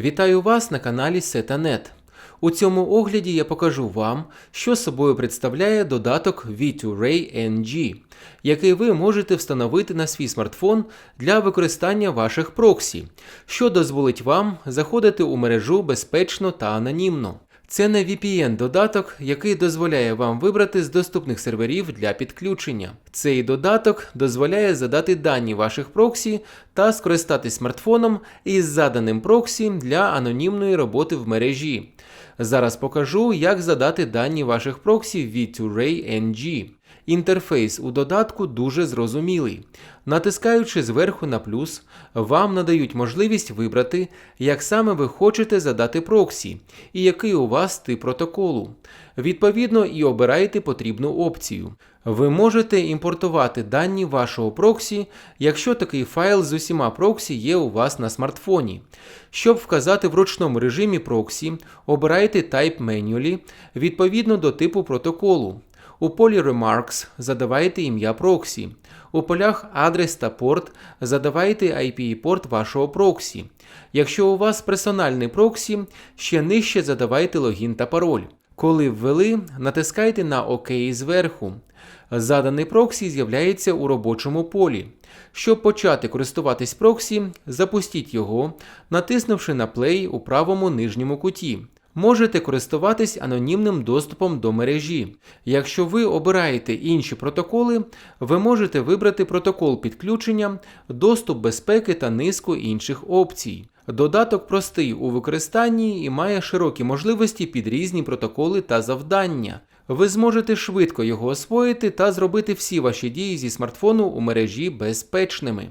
Вітаю вас на каналі Setanet. У цьому огляді я покажу вам, що собою представляє додаток V2Ray NG, який ви можете встановити на свій смартфон для використання ваших проксі, що дозволить вам заходити у мережу безпечно та анонімно. Це не VPN-додаток, який дозволяє вам вибрати з доступних серверів для підключення. Цей додаток дозволяє задати дані ваших проксі та скористатись смартфоном із заданим проксі для анонімної роботи в мережі. Зараз покажу, як задати дані ваших проксі в V2Ray NG. Інтерфейс у додатку дуже зрозумілий. Натискаючи зверху на плюс, вам надають можливість вибрати, як саме ви хочете задати проксі і який у вас тип протоколу. Відповідно, і обираєте потрібну опцію. Ви можете імпортувати дані вашого проксі, якщо такий файл з усіма проксі є у вас на смартфоні. Щоб вказати в ручному режимі проксі, обирайте Type Manually відповідно до типу протоколу. У полі Remarks задавайте ім'я проксі. У полях адрес та порт задавайте IP-порт вашого проксі. Якщо у вас персональний проксі, ще нижче задавайте логін та пароль. Коли ввели, натискайте на ОК зверху. Заданий проксі з'являється у робочому полі. Щоб почати користуватись проксі, запустіть його, натиснувши на Play у правому нижньому куті. Можете користуватись анонімним доступом до мережі. Якщо ви обираєте інші протоколи, ви можете вибрати протокол підключення, доступ безпеки та низку інших опцій. Додаток простий у використанні і має широкі можливості під різні протоколи та завдання. Ви зможете швидко його освоїти та зробити всі ваші дії зі смартфону у мережі безпечними.